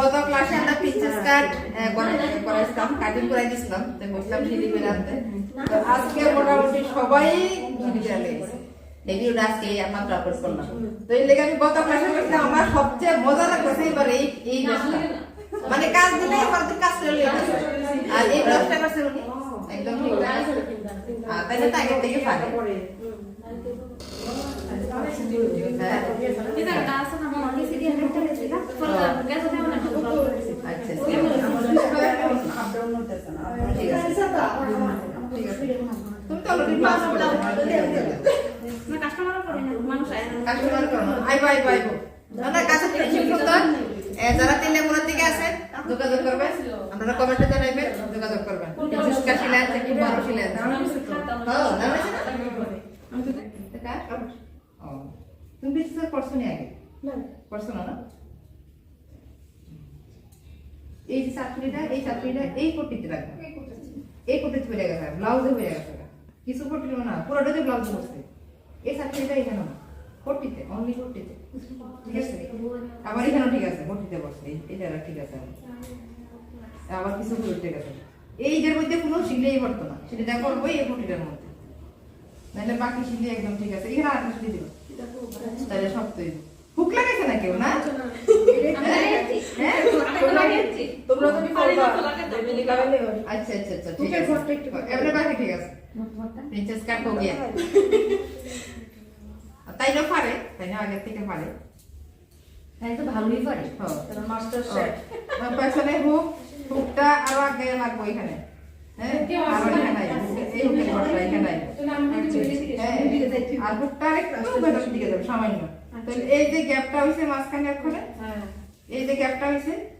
গত ক্লাসে আমরা প্রিন্সেস কাট করাইছিলাম কাটিং করাই দিছিলাম তো বসলাম সিঁড়ি বের তো আজকে মোটামুটি সবাই সিঁড়ি বের এই ভিডিওটা আজকে একমাত্র আপলোড করলাম। তো এই লেগে আমি গত ক্লাসে বলছিলাম আমার সবচেয়ে মজা লাগছে এবার এই এই মানে কাজ দিলে আর এই ড্রেসটা করছে উনি একদম ঠিক। আছে আর তো আগের থেকে পারে। হ্যাঁ। এই যে এই চাকরিটা এই পট্টিতে রাখবে এই পট্টিতে হয়ে গেছে। ব্লাউজে হয়ে গেছে। কিছু পট্টি না? পুরোটাতে ব্লাউজ বসছে। এই চাকরিটা এখানে। না পট্টিতে অনলি পট্টিতে ঠিক আছে? আবার এখানেও ঠিক আছে বসছে। এই- এটা ঠিক আছে আবার। কিছু ভুল ঠিক আছে এই যে মধ্যে কোনো সিলেই পড়তো না। সেটা করব এই পট্টিটার মধ্যে। নাহলে বাকি সিলে একদম ঠিক আছে। এখানে আরেকটা সিলে দিব তাহলে শক্তই হুক লাগাইছে না কেউ না? তোমরা তুমি করবা। আচ্ছা আচ্ছা আচ্ছা ঠিক আছে। এবারে বাকি ঠিক আছে। প্রিন্সেস কাট হো গিয়া তাই না পারে তাই না আগের থেকে পারে। তাই তো ভালোই পারে। হ্যাঁ মাস্টার শেফ আমার পেছনে হুক হুকটা আরও আগে লাগবো এখানে। আরও এখানে এখানে হুকটা দিকে যাবে সামান্য। এই যে গ্যাপটা হয়েছে মাঝখানে ওখানে হ্যাঁ। এই যে গ্যাপটা হইছে এটা-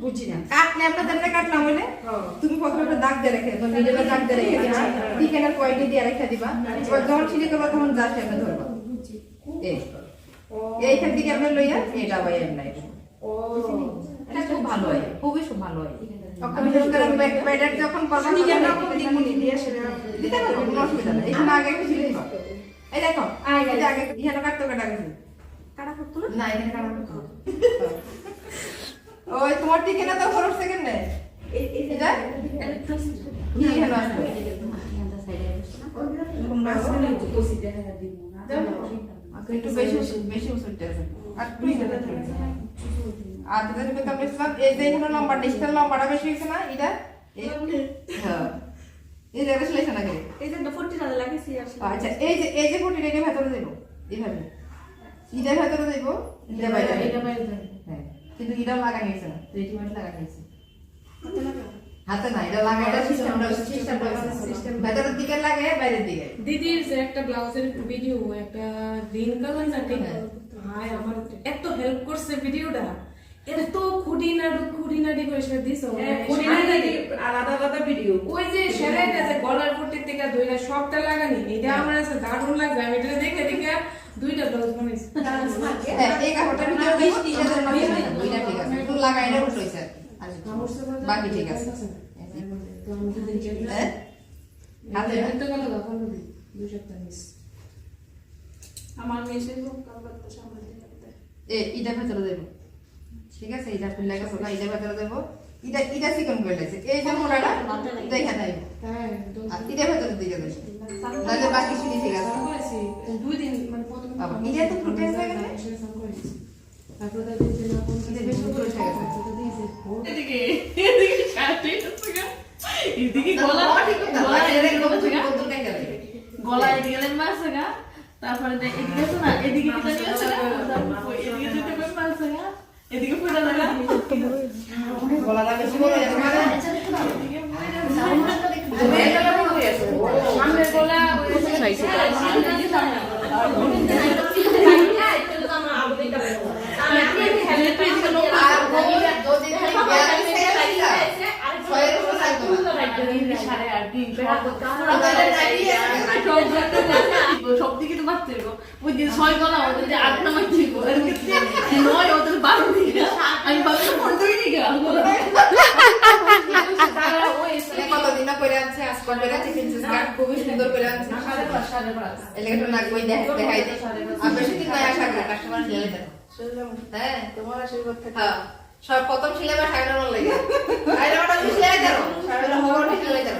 বুঝছি না। কাটলে আমরা যেমন কাটলাম বলে হ্যাঁ। তুমি প্রথমে একটা দাগ দিয়ে রেখে তোমার নিজের দাগ দিয়ে রেখে দিবা ঠিকানার পয়েন্টে দিয়ে রেখে দিবা। এবার যখন সিঁড়ি করবা তখন যা সেটা ধরবা। এইখান থেকে আমরা লইয়া এটা আবার এর ও। এটা খুব ভালো হয়। খুবই খুব ভালো হয়। যখন সেটা দিতে পারব কোনো অসুবিধা নেই। এখানে আগে একটু এই দেখো আগে এখানে কাটতে কাটা গেছে। কাটা করতো না এখানে কাটা করতে। ওই তোমার ঠিকানা তো খরচ সেকেন্ড। নেই এটা? কি এখানে আসবে একটু দিব বেশি বেশি আছে। আর আছে আর যেটা তুমি তো এই যে এখানে লম্বা লম্বাটা বেশি হয়েছে না? এটা এই হ্যাঁ। এই আগে। এই যে ফোরটি টাকা লাগিয়েছি আচ্ছা এই যে এই যে ফুটি এটা ভেতরে দেবো। এইভাবে। ইটা ভেতরে দেবো। এটা বাইরে এটা বাইরে যাবে। হ্যাঁ কিন্তু এটা লাগা গেছে না রেডিমেড লাগা গেছে হাতে না এটা লাগা এটা সিস্টেমটা সিস্টেমটা সিস্টেম ভেতরের দিকে লাগে বাইরের দিকে। দিদির যে একটা ব্লাউজের ভিডিও একটা গ্রিন কালার না ঠিক ভাই আমার এত হেল্প করছে ভিডিওটা এত খুঁটিনাটি খুঁটিনাটি করে সেটা দিছ খুঁটিনাটি আলাদা আলাদা ভিডিও ওই যে সেরাইটা যে গলার পট্টির থেকে ধইরা সবটা লাগানি এটা আমার কাছে দারুণ লাগছে আমি এটা দেখে দেখে দুইটা ব্লাউজ বানাইছি। হ্যাঁ এই ভিতরে এদের মধ্যে না ঠিক আছে। একটু লাগা এটা উঠে আর বাকি ঠিক আছে। হ্যাঁ। হাতে? না? হাতে গেল তখন দুই সপ্তাহ মিস আমার মেশিন খুব কাম সামনে দিকে এ ইটা ভেতরে দেবো। ঠিক আছে ফুল লাগা ভেতরে দেবো। ইটা চিকন করে লাগছে এই যে মোড়াটা এটা এখানে হ্যাঁ ইটা ভেতরে দিকে দেবো। নাহলে বাকি শুনি ঠিক আছে করেছি দুই দিন মানে প্রথম বাবা, তো ফুটে এসে গেছে? তারপরে তার দিন দিন আপন এটা বেশ ফুটে এসে গেছে। এদিকে এদিকে শাড়ি এদিকে গলা। গলা এদিকে একদম আছে গা। বদল গলা এদিকে গেলে মারছে গা। তারপরে এদিকে আছে না? এদিকে দিতে নিয়েছে গা? এদিকে দিতে করে মারছে গা। এদিকে ফুটা লাগা হয়ে গেছে মানে? এদিকে মরে যাচ্ছে সব দিকে তো বাড়তে ওই দিন ছয় গলা ওদের যে আট এর ভিতরে নয় ওদের বারো দিকে আমি পনেরোই দিকে তারা ওই মানে কতদিন না করে আনছে আজকে করে আনছে প্রিন্সেস কাট খুবই সুন্দর করে আনছে সাড়ে পাঁচ। সাড়ে পাঁচ। এলাকাটা দেখাই দিন আশা করি। কাস্টমার নিয়ে দেন হ্যাঁ। তোমার আশীর্বাদ থাকে। হ্যাঁ। সব প্রথম লাগে। সাইরানোটা তুমি সিলাই দাও সাইরানো হওয়ার সিলাই দাও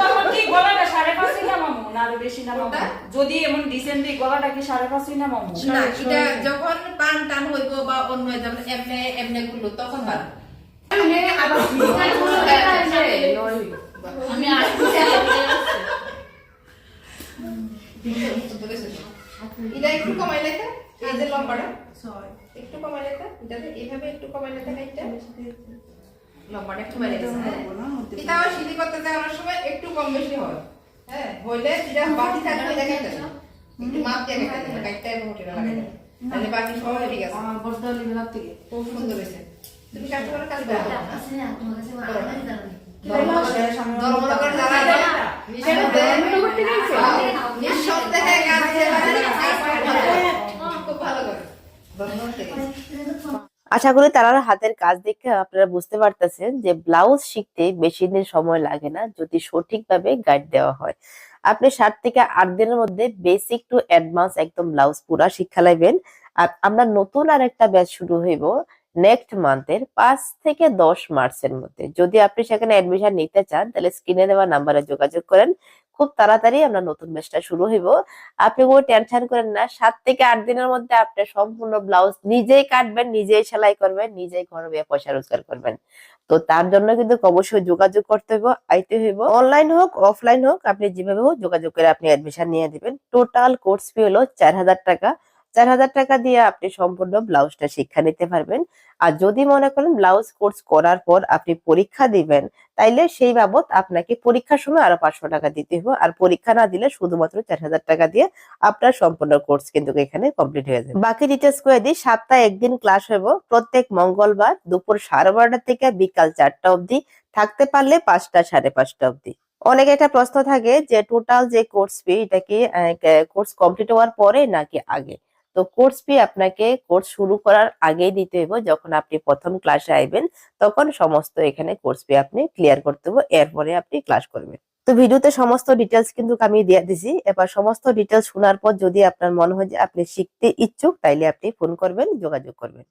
তখন কি গলাটা সাড়ে পাঁচই না মামু? না আরও বেশি না মামু? যদি এমন ডিসেন্টলি গলাটা কি সাড়ে পাঁচই না মামু? না এটা যখন টান টান হইব বা অন্য যেমন এমনে এমনে গুলো তখন বার আমি আট এটা একটু কমাই লেখা এই যে লম্বাটা। একটু কমাই লেখা এটাতে এইভাবে একটু কমাই লেখা কাইটা লম্বাটা একটু বাইরে হ্যাঁ। এটাও সিলি করতে যাওয়ার সময় একটু কম বেশি হয়। হ্যাঁ হইলে যেটা বাকি থাকবে দেখা যাবে একটু মাপ দিয়ে দেখা যাবে কাইটা এবং হোটেলে লাগাই তাহলে বাকি সব ঠিক আছে। আমার বর্দালি বেলার থেকে। খুব সুন্দর হয়েছে। তুমি কাজ করে কাজ করো। না তোমার কাছে ভালো করে ধন্যবাদ থেকে আশা করি তারা হাতের কাজ দেখে আপনারা বুঝতে পারতেছেন যে ব্লাউজ শিখতে বেশি দিন সময় লাগে না, যদি সঠিকভাবে গাইড দেওয়া হয়। আপনি সাত থেকে আট দিনের মধ্যে বেসিক টু অ্যাডভান্স একদম ব্লাউজ পুরা শিক্ষা লাইবেন। আর আমরা নতুন আর একটা ব্যাচ শুরু হইব নেক্সট মান্থের পাঁচ থেকে দশ মার্চের মধ্যে। যদি আপনি সেখানে অ্যাডমিশন নিতে চান, তাহলে স্ক্রিনে দেওয়া নাম্বারে যোগাযোগ করেন। খুব তাড়াতাড়ি আমরা নতুন ব্যাচটা শুরু হইব। আপনি কোনো টেনশন করেন না, সাত থেকে আট দিনের মধ্যে আপনি সম্পূর্ণ ব্লাউজ নিজেই কাটবেন, নিজেই সেলাই করবেন, নিজেই ঘরে বসে পয়সা রোজগার করবেন। তো তার জন্য কিন্তু অবশ্যই যোগাযোগ করতে হইব, আইতে হইব। অনলাইন হোক অফলাইন হোক, আপনি যেভাবে হোক যোগাযোগ করে আপনি অ্যাডমিশন নিয়ে দিবেন। টোটাল কোর্স ফি হলো চার হাজার টাকা। চার হাজার টাকা দিয়ে আপনি সম্পূর্ণ ব্লাউজটা শিক্ষা নিতে পারবেন। আর যদি মনে করেন ব্লাউজ কোর্স করার পর আপনি পরীক্ষা দিবেন, তাইলে সেই বাবদ আপনাকে পরীক্ষার সময় আরও পাঁচশো টাকা দিতে হবে আর পরীক্ষা না দিলে শুধুমাত্র চার হাজার টাকা দিয়ে আপনার সম্পূর্ণ কোর্স কিন্তু এখানে কমপ্লিট হয়ে যাবে। বাকি ডিটেলস করে দিই সপ্তাহে একদিন ক্লাস হইব। প্রত্যেক মঙ্গলবার দুপুর সাড়ে বারোটা থেকে বিকাল চারটা অবধি। থাকতে পারলে পাঁচটা সাড়ে পাঁচটা অবধি। অনেক একটা প্রশ্ন থাকে যে টোটাল যে কোর্স ফি এটা কি কোর্স কমপ্লিট হওয়ার পরে নাকি আগে? তো কোর্স ফি আপনাকে কোর্স শুরু করার আগেই দিতে হইব। যখন আপনি প্রথম ক্লাসে আইবেন, তখন সমস্ত এখানে কোর্স ফি আপনি ক্লিয়ার করতে হবে এরপরে আপনি ক্লাস করবেন। তো ভিডিওতে সমস্ত ডিটেলস কিন্তু আমি দিয়ে দিছি। এবার সমস্ত ডিটেলস শোনার পর যদি আপনার মনে হয় যে আপনি শিখতে ইচ্ছুক, তাইলে আপনি ফোন করবেন, যোগাযোগ করবেন।